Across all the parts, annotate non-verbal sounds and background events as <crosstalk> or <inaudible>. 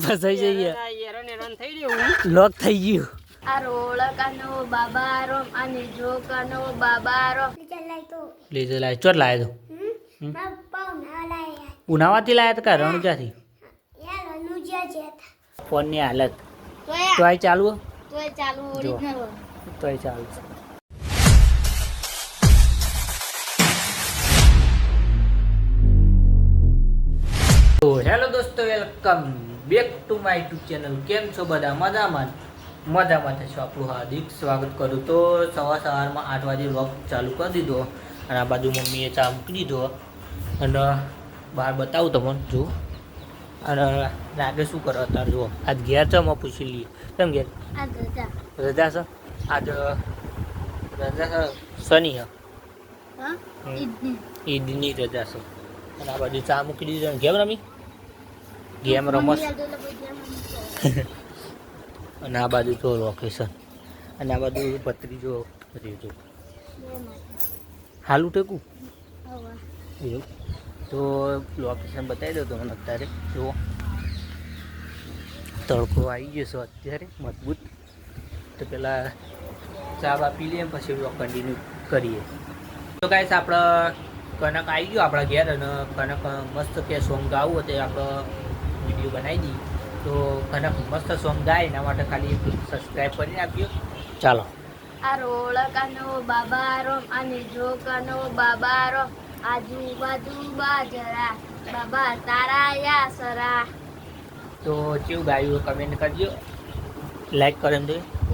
ફસાઈ જઈએ. લોક થઈ ગયું. આ રોળકાનો બાબારો અને જોકાનો બાબારો. લીધો લાય. ચોટ લાયો તો. ઉનાવાથી લાયા તો કા રણુજાથી? ફોનની હાલત. તો આ ચાલુ? તોય ચાલુ. હેલો દોસ્તો welcome. Back to my YouTube channel કેમ છો બધા? મજામાં મજામાં થશો આપણું હાર્દિક. સ્વાગત કરું તો સવાર સવારમાં આઠ વાગે વોક ચાલુ કરી દીધો અને આ બાજુ મમ્મીએ ચા મૂકી દીધો. અને બહાર બતાવું તમને જો અને રાગે શું કરો અત્યારે જુઓ. આજ ઘેર છે મેં પૂછી લઈએ. કેમ ઘેર? રજા. છે? આજ રજા છે શનિ. ઈદની. રજા છે. અને આ બાજુ ચા મૂકી દીધી ગેમ રમી? ગેમ રમસ <laughs> અને આ બાજુ જો લોકેશન અને આ બાજુ પતરી જો બધી જો. હાલું ટેકું એવું. તો લોકેશન બતાવી દો તમને અત્યારે. જુઓ. તડકો આવી ગયો છે અત્યારે મજબૂત. તો પેલા ચા બા પી લઈએ પછી વ્લોગ કન્ટિન્યુ કરીએ. તો કાંઈ આપણે કનક આવી ગયો આપણા ઘેર અને કનક મસ્ત કે સોંગ ગાવું હતું આપણે વીડિયો બનાવી દઈએ તો કનક મસ્ત સોંગ ગાય એના માટે ખાલી સબસ્ક્રાઈબ કરી આપજો ચાલો. આ રોળકાનો બાબારો અને જોકાનો બાબારો આજુબાજુ બાજરા બાબા તારા યા સરા. તો કેવું ગાયું કમેન્ટ કરજો. લાઈક કરો એમ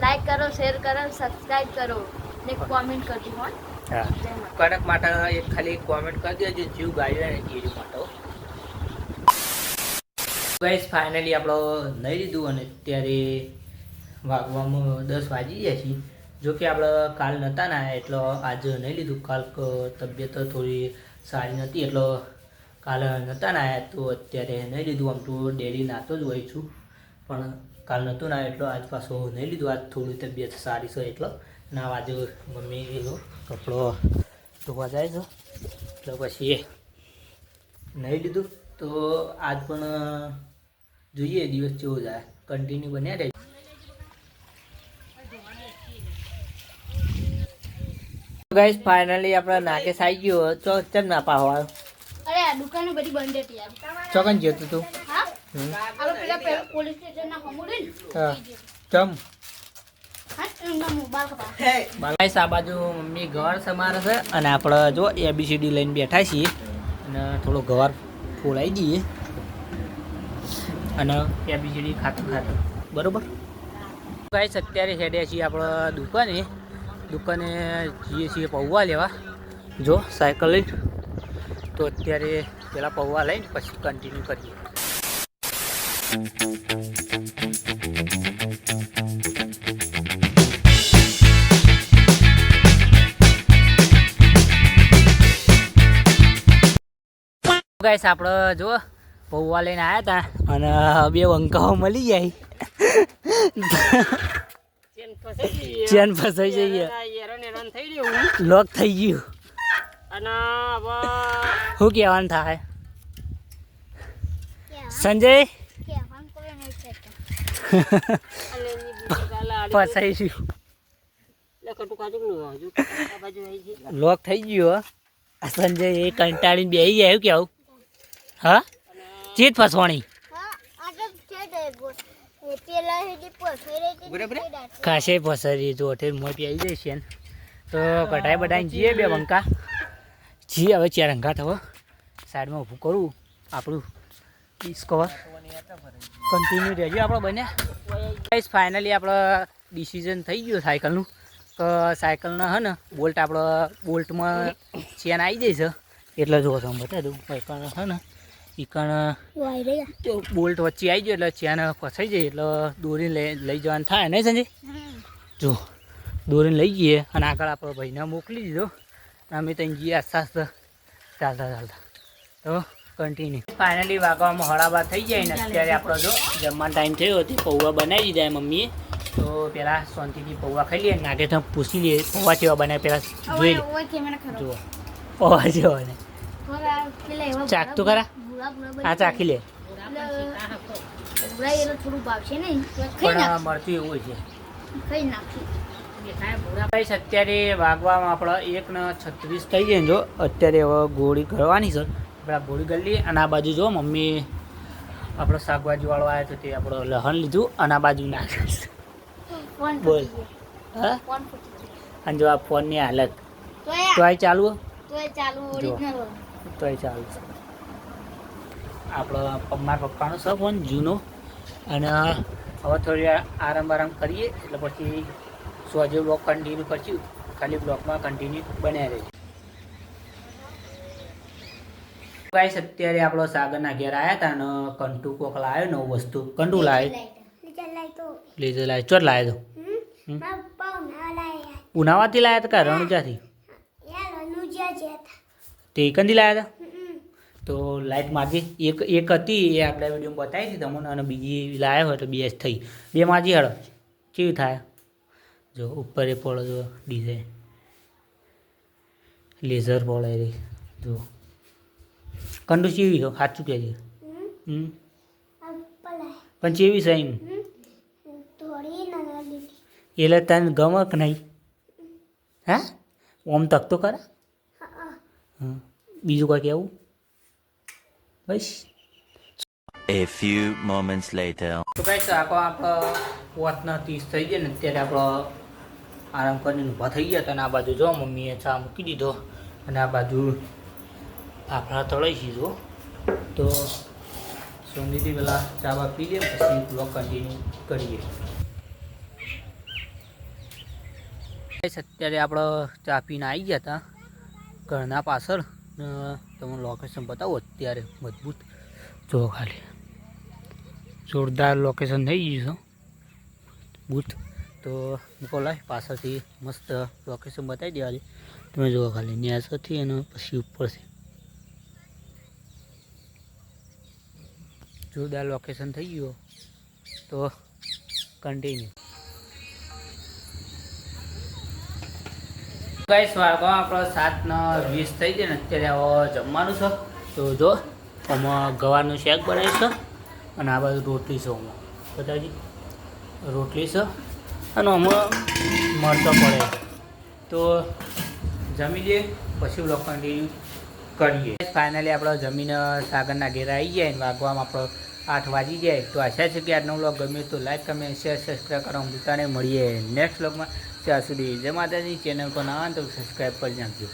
લાઈક કરો શેર કરો સબસ્ક્રાઇબ કરો ને કોમેન્ટ કરજો હો. હા. જય માટે એક ખાલી કોમેન્ટ કરી દેજો જીવ ગાયો ને જીવ માટે ગાઈસ ફાઇનલી આપણો નહીં લીધું અને અત્યારે વાગવામાં દસ વાગી ગયા છે જો કે આપણે કાલ નહોતા ના એટલે આજ નહીં લીધું. કાલ તબિયત થોડી સારી નહોતી, એટલે કાલ નહોતા ના આવ્યા તો અત્યારે નહીં લીધું. આમ તો ડેલી નાતો જ હોય છું. પણ કાલ નહોતું ના એટલો આજ પાછો નહીં લીધું. આજ થોડી તબિયત સારી છે, એટલો ના આજે મમ્મી એનો કપડો ધોવા જાય છે. એટલે પછી નહીં લીધું. તો આજ પણ જોઈએ દિવસ કેવો જાય. કન્ટિન્યુ બન્યા રહે ગાઈસ ફાઇનલી આપણે નાકે સાઈ ગયો તો ચમ ના પાહો આવ્યો અરે આ દુકાન બધી બંધ હતી યાર. ચોકન જતું તું હા. આપણે પેલા પોલીસ સ્ટેશન ના હમુડે ને. હા. ચમ. ગાઈસ આ બાજુ મમ્મી ગવાર સમારે છે અને આપણે જો એબીસીડી લઈને બેઠા છીએ. અને થોડો ઘર ફોલાઈ દઈએ અને એબીસીડી ખાતું ખાતું. બરોબર? ગાઈસ, અત્યારે હેડ્યા છીએ આપણે દુકાને. દુકાને જઈએ છીએ પૌવા લેવા. જો, સાયકલ લઈને. તો અત્યારે પેલા પૌવા લઈને પછી કન્ટિન્યુ કરીએ. ગાઈસ, આપણે જો પૌવા લઈને આવ્યા હતા અને બે વંકાઓ મળી જાય. ચેન ફસાઈ જઈએ. લોક થઈ ગયું. અને હવે શું કહેવાનું થાય? સંજય? ફસાઈ ગયું. લોક થઈ ગયું. સંજય એ કંટાળીને બેસી ગયા એવું કેવું? હા? ચીત ફસવાણી કાશે ફસરી જો હોટેલ મોટી આવી જાય છે ને. તો કટાઈ બટાઈને જઈએ બે બંકા. જીએ હવે ચાર અંગા થવો સાઈડમાં ઊભું કરું આપણું ડિસ્કવર કન્ટિન્યુ રહેજો આપણે બને. ગાઈસ ફાઇનલી આપણે ડિસિઝન થઈ ગયું સાયકલનું. તો સાયકલનો હે ને બોલ્ટ આપણો બોલ્ટમાં ચેન આવી જાય છે એટલે જો તમે બતાવી દઉં. સાયકલ હે ને એકણ તો બોલ્ટ વચ્ચે આવી ગયો એટલે ચેન ફસાઈ જાય એટલે દોરીને લઈ લઈ જવાનું થાય નહીં સંજય? જો દોરીને લઈ જઈએ અને આગળ આપણો ભાઈને મોકલી દીધો. અમે ત્યાં જઈએ આસ્તા ચાલતા ચાલતા. તો કન્ટિન્યુ ફાઇનલી વાગવામાં હળાબા થઈ જાય ને અત્યારે આપણો જો જમવાનો ટાઈમ થયો હતો પૌવા બનાવી દીધા એ મમ્મીએ. તો પહેલાં શાંતિથી પૌવા ખાઈ લઈએ નાગે તો પૂછી લઈએ પૌવા જેવા બનાવે પહેલાં જોઈ લે. જુઓ. પૌવા જેવા ચાક તો ખરા? આ ચાખી લે. ભૂરાઈ એટલે થોડું ભાવશે નહીં પણ નાખશું એવું છે. ખાઈ અત્યારે વાગવામાં આપણે એક ને છત્રીસ થઈ ને જો. અત્યારે હવે ગોળી કરવાની છે. આપણે ગોળી કરી અને આ બાજુ જો મમ્મી આપણો શાકભાજીવાળો આવ્યો તો તે આપણો લહન લીધું અને આ બાજુ નાખ્યું બોલ. હા? ગયો. અને જો આ ફોનની હાલત. તો ચાલુ તો ચાલુ તો ચાલુ છે. આપણો મારા પપ્પાનો શોખ હોય જૂનો. અને હવે થોડી આરામ આરામ કરીએ એટલે પછી સોજે બ્લોક કન્ટિન્યુ કરશું. ખાલી બ્લોકમાં કન્ટિન્યુ બન્યા રહે ગાઈસ અત્યારે આપણો સાગરના ઘેર આવ્યા હતા અને કંટુ કોક લાવ્યો નવું વસ્તુ. કંટુ લાવ્યો લેઝર લાવ્યો ચોટ લાવે તો. ઉનાવાથી લાવ્યા હતા કા રણુજાથી? તે કંદી લાવ્યા હતા તો લાઈટ માજી એક એક હતી એ આપણે વીડિયો બતાવી હતી તમને અને બીજી લાવ્યો હોય તો બે જ થઈ. બે માજી હળ કેવી થાય? જો ઉપર એ પડે જો ડિઝાઇન લેઝર પડે રે જો. કંડુ ચીવી છો? સાચું કહેજે હમ? પણ ચેવી છે એમ? એટલે તને ગમે કે નહીં? હા? ઓમ તક તો કરે હં. બીજું કોઈ કહેવું બસ A few moments later. તો કઈ આખો આપણો પોતના ત્રીસ થઈ ગયા ને અત્યારે આપણો આરામ કરીને ઊભા થઈ ગયા હતા અને આ બાજુ જો મમ્મીએ ચા મૂકી દીધો અને આ બાજુ ફાફડા તળાઈ દીધો તો સોનીથી પેલા ચા બા પી લે પછી બ્લોગ કન્ટિન્યુ કરીએ. Guys, અત્યારે આપણો ચા પીને આવી ગયા હતા ઘરના પાછળ. તમને લોકેશન બતાવો અત્યારે મજબૂત. જો ખાલી. જોરદાર લોકેશન થઈ ગયું છે. બૂથ તો મૂકો પાછળથી મસ્ત લોકેશન બતાવી દેવાની તમે જુઓ ખાલી ન્યાસથી અને પછી ઉપરથી. જોરદાર લોકેશન થઈ ગયું. તો કન્ટિન્યુ કઈ વાળકો આપણો સાત ને વીસ થઈ જાય ને, અત્યારે જમવાનું છે. તો જો, આમાં ગવારનું શેક બનાવીશ છે અને આ બાજુ રોટલી છે આમાં. બતાવજી. રોટલી છે અને આમાં મરચો પડે તો જમી લઈએ, પછી લોખંડી કરીએ. ફાઇનલી આપણો જમીન સાગરના ઘેરા આવી જાય ને, વાગવામાં આપણો આઠ વાગી જાય. તો આશા છે કે આજનો લોક ગમે તો લાઈક, કમેન્ટ, શેર, સબસ્ક્રાઈબ કરવા ભૂલતા મળીએ નેક્સ્ટ લોકમાં ત્યાં સુધી જય ચેનલ પર ના તો સબસ્ક્રાઈબ કરી નાખજો.